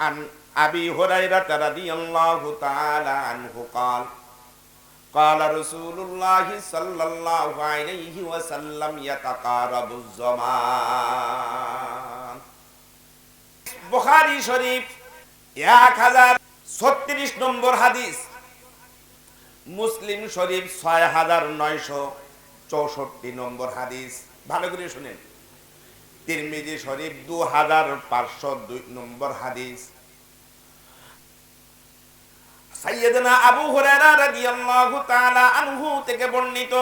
عن أبي هريرة رضي الله تعالى عنه قال قال رسول الله صلى الله عليه وسلم يتقارب الزمان বুখারী শরীফ এক হাজার ছত্রিশ নম্বর হাদিস মুসলিম শরীফ ছয় হাজার নয়শো চৌষট্টি নম্বর হাদিস ভালো করে শুনেন তিরমিজি শরীফ দু হাজার পাঁচশো দুই নম্বর হাদিস। সাইয়েদনা আবু হুরায়রা রাদিয়াল্লাহু তাআলা আনহু থেকে বর্ণিত,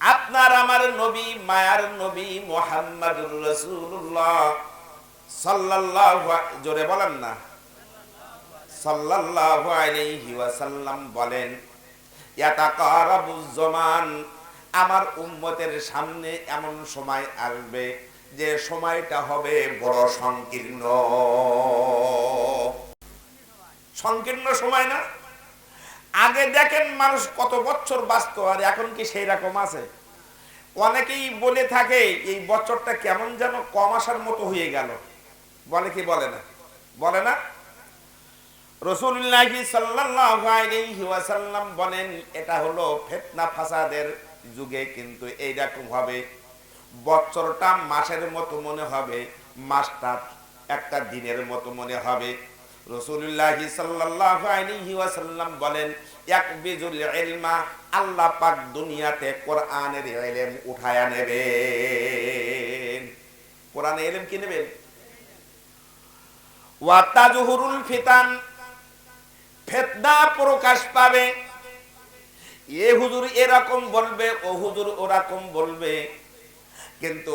আপনার আমার নবী, মায়ার নবী মুহাম্মাদুর রাসূলুল্লাহ। সাল্লাল্লাহু জোরে বলেন না। সাল্লাল্লাহু আলাইহি ওয়াসাল্লাম বলেন, ইয়াতাকারাবুজ জামান। আমার উম্মতের সামনে এমন সময় আসবে যে সময়টা হবে বড় সংকীর্ণ। সংকীর্ণ সময় না? আগে দেখেন মানুষ কত বছর বাঁচত, আর এখন কি সেই রকম আছে? অনেকেই বলে থাকে, এই বছরটা কেমন যেন কম আসার মতো হয়ে গেল। বলে কি বলে না? বলে না? রসুল্লাহি ওয়াসাল্লাম বলেন, এটা হলো ফিতনা ফাসাদের যুগে কিন্তু এইরকম হবে বছরটা মাসের মতো মনে হবে, মাসটা একটা দিনের মতো মনে হবে। রসুল্লাহি বলেন এক বিজুল ইলমা, আল্লাহ পাক দুনিয়াতে কোরআনের ইলম উঠায়া নেবেন। কোরআনের ইলম কি নেবেন? ওয়া তাজহুরুল ফিতান, ফেতনা প্রকাশ পাবে। এ হুজুর এরকম বলবে, ও হুজুর ওরকম বলবে। কিন্তু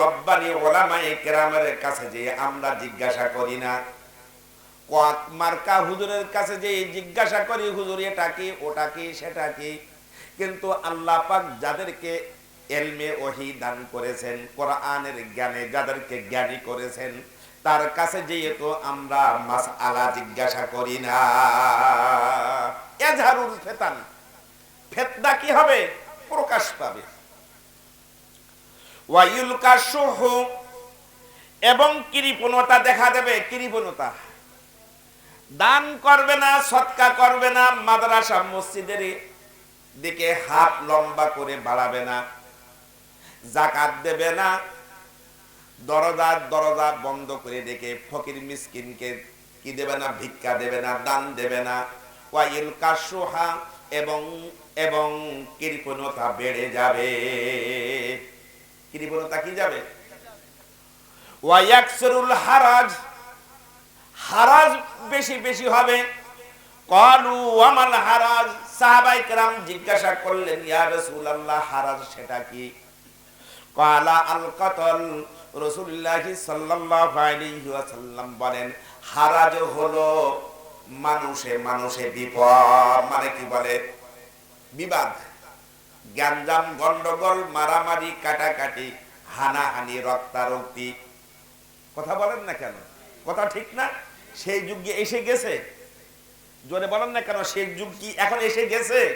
রব্বানি ওলামায়ে কেরামের কাছে যে আমরা জিজ্ঞাসা করি না মার্কা হুজুরের কাছে যে জিজ্ঞাসা করি, হুজুর এটা কি, ওটা কি, সেটা কি? কিন্তু আল্লাহ পাক যাদেরকে এলমে ওহি দান করেছেন, কোরআনের জ্ঞানে যাদেরকে জ্ঞানী করেছেন, তার কাছে যেহেতু আমরা মাস আলা জিজ্ঞাসা করি না। এজারুল ফেতান। ফেতনা কি হবে? প্রকাশ পাবে। এবং কৃপণতা দেখা দেবে। কৃপণতা। দান করবে না, সৎকা করবে না, মাদ্রাসা মসজিদের দিকে হাত লম্বা করে বাড়াবে না, জাকাত দেবে না, দরজা দরজা বন্ধ করে রেখে ফকির মিসকিনকে কি দেবে না, ভিক্ষা দেবে না, দান দেবে না। ওয়াইল কাশুহা এবং এবং কৃপণতা বেড়ে যাবে। কৃপণতা কি যাবে? ওয়াইয়াকসরুল হারাজ। হারাজ বেশি বেশি হবে। কলু আমাল হারাজ। সাহাবাই কেরাম জিজ্ঞাসা করলেন, ইয়া রাসূলুল্লাহ, হারাজ সেটা কি? কালা আল কতল রসুল্লাহি সাল্লাল্লাহু আলাইহি ওয়াসাল্লাম বলেন, হারাজ হলো মানুষে মানুষে বিপদ। মানে কি বলে? বিবাদ। গ্যাঞ্জাম, গন্ডগোল, মারামারি, কাটাকাটি, হানাহানি, রক্তারক্তি। কথা বলেন না কেন? কথা ঠিক না? সেই যুগ এসে গেছে? জোরে বলেন না কেন? সেই যুগ কি এখন এসে গেছে?